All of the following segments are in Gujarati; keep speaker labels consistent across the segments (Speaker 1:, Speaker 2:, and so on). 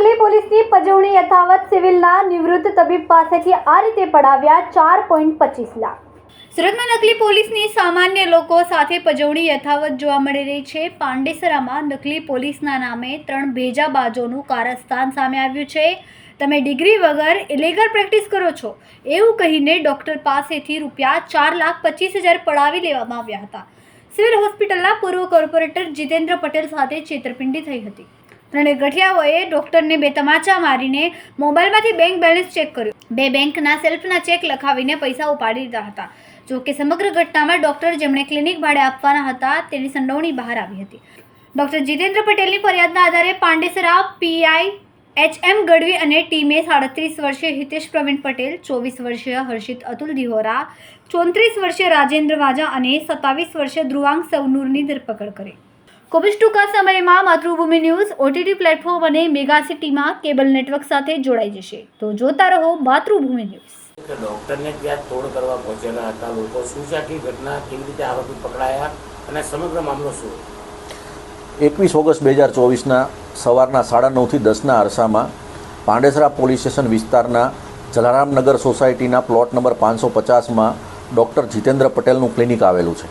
Speaker 1: નકલી પોલીસની પજવણી યથાવત સિવિલના નિવૃત્ત તબીબ પાસેથી આ રીતે પડાવ્યા ચાર પોઈન્ટ પચીસ લાખ. સુરતમાં નકલી પોલીસની સામાન્ય લોકો સાથે પજવણી યથાવત જોવા મળી રહી છે. પાંડેસરામાં નકલી પોલીસના નામે ત્રણ ભેજાબાજોનું કારસ્થાન સામે આવ્યું છે. તમે ડિગ્રી વગર ઇલીગલ પ્રેક્ટિસ કરો છો. એવું કહીને ડૉક્ટર પાસેથી રૂપિયા ચાર લાખ પચીસ હજાર પડાવી લેવામાં આવ્યા હતા. સિવિલ હોસ્પિટલના પૂર્વ કોર્પોરેટર જીતેન્દ્ર પટેલ સાથે છેતરપિંડી થઈ હતી. ત્રણે ગઠિયાઓએ ડોક્ટરને બે તમાચા મારીને મોબાઈલમાંથી બેંક બેલેન્સ ચેક કર્યું. બે બેંકના સેલ્ફના ચેક લખાવીને પૈસા ઉપાડી દીધા હતા. જો કે સમગ્ર ઘટનામાં ડોક્ટર જેમણે ક્લિનિક ભાડે આપવાના હતા, તેની સંડોવણી બહાર આવી હતી. ડોક્ટર જીતેન્દ્ર પટેલની ફરિયાદના આધારે Pandesara PI H M Gadhvi અને ટીમે સાડત્રીસ વર્ષીય હિતેશ પ્રવીણ પટેલ, ચોવીસ વર્ષીય હર્ષિત અતુલ દિહોરા, ચોત્રીસ વર્ષીય રાજેન્દ્ર વાજા અને સત્તાવીસ વર્ષીય ધ્રુવાંગ સવનૂરની ધરપકડ કરી. ખૂબ જ ટૂંકા સમયમાં માતૃભૂમિ ન્યૂઝ ઓટીટી પ્લેટફોર્મ અને મેગા સિટીમાં કેબલ નેટવર્ક સાથે જોડાઈ જશે. તો જોતા રહો માતૃભૂમિ ન્યૂઝ.
Speaker 2: ડોક્ટરને ડૉક્ટરને ત્યાં તોડ કરવા પહોંચેલા હતા લોકો. શું છે આખી ઘટના? કેવી રીતે આરોપી પકડાયા? અને સમગ્ર મામલો શું?
Speaker 3: એકવીસ ઓગસ્ટ બે હજાર ચોવીસના સવારના સાડા નવથી દસના અરસામાં પાંડેસરા પોલીસ સ્ટેશન વિસ્તારના જલારામનગર સોસાયટીના પ્લોટ નંબર પાંચસો પચાસમાં ડૉક્ટર જીતેન્દ્ર પટેલનું ક્લિનિક આવેલું છે.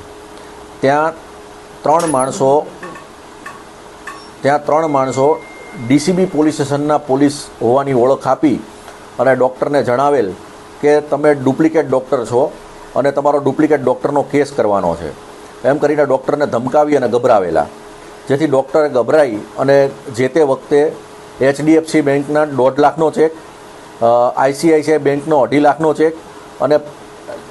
Speaker 3: ત્યાં ત્રણ માણસો ત્યાં ત્રણ માણસો ડીસીબી પોલીસ સ્ટેશનના પોલીસ હોવાની ઓળખ આપી અને ડૉક્ટરને જણાવેલ કે તમે ડુપ્લિકેટ ડૉક્ટર છો અને તમારો ડુપ્લિકેટ ડૉક્ટરનો કેસ કરવાનો છે. એમ કરીને ડૉક્ટરને ધમકાવી અને ગભરાવેલા. જેથી ડૉક્ટરે ગભરાઈ અને જે તે વખતે એચડીએફસી બેંકના દોઢ લાખનો ચેક આઈસીઆઈસીઆઈ બેંકનો અઢી લાખનો ચેક અને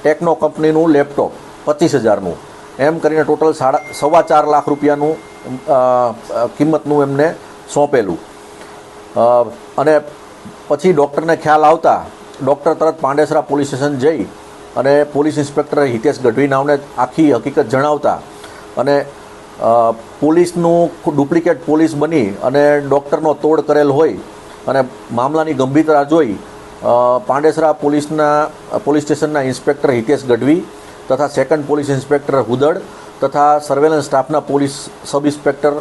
Speaker 3: ટેકનો કંપનીનું લેપટોપ પચીસ હજારનું. એમ કરીને ટોટલ સાડા, સવા ચાર લાખ રૂપિયાનું કિંમતનું એમને સોંપેલું. અને પછી ડૉક્ટરને ખ્યાલ આવતા, ડૉક્ટર તરત પાંડેસરા પોલીસ સ્ટેશન જઈ અને પોલીસ ઇન્સ્પેક્ટર હિતેશ ગઢવી નામને આખી હકીકત જણાવતા અને પોલીસનું ડુપ્લિકેટ પોલીસ બની અને ડૉક્ટરનો તોડ કરેલ હોય અને મામલાની ગંભીરતા જોઈ પાંડેસરા પોલીસના, પોલીસ સ્ટેશનના ઇન્સ્પેક્ટર હિતેશ ગઢવી તથા સેકન્ડ પોલીસ ઇન્સ્પેક્ટર હુદડ તથા સર્વેલન્સ સ્ટાફના પોલીસ સબ ઇન્સ્પેક્ટર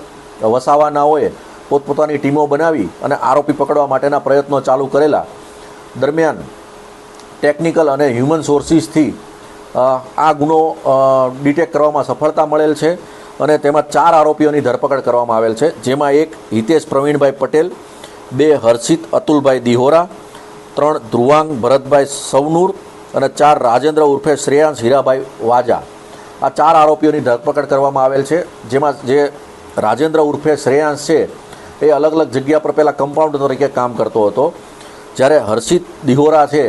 Speaker 3: વસાવાનાઓએ પોતપોતાની ટીમો બનાવી અને આરોપી પકડવા માટેના પ્રયત્નો ચાલુ કરેલા. દરમિયાન ટેકનિકલ અને હ્યુમન સોર્સિસથી આ ગુનો ડિટેક્ટ કરવામાં સફળતા મળેલ છે અને તેમાં ચાર આરોપીઓની ધરપકડ કરવામાં આવેલ છે, જેમાં એક હિતેશ પ્રવીણભાઈ પટેલ, બે હર્ષિત અતુલભાઈ દિહોરા, ત્રણ ધ્રુવાંગ ભરતભાઈ સવનૂર અને ચાર રાજેન્દ્ર ઉર્ફે શ્રેયાંશ હીરાભાઈ વાજા. આ ચાર આરોપીઓની ધરપકડ કરવામાં આવેલ છે, જેમાં જે રાજેન્દ્ર ઉર્ફે શ્રેયાંશ છે, એ અલગ અલગ જગ્યા પર પહેલાં કમ્પાઉન્ડર તરીકે કામ કરતો હતો. જ્યારે હર્ષિત દિહોરા છે,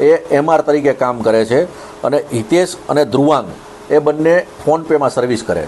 Speaker 3: એ એમઆર તરીકે કામ કરે છે અને હિતેશ અને ધ્રુવાંગ એ બંને ફોનપેમાં સર્વિસ કરે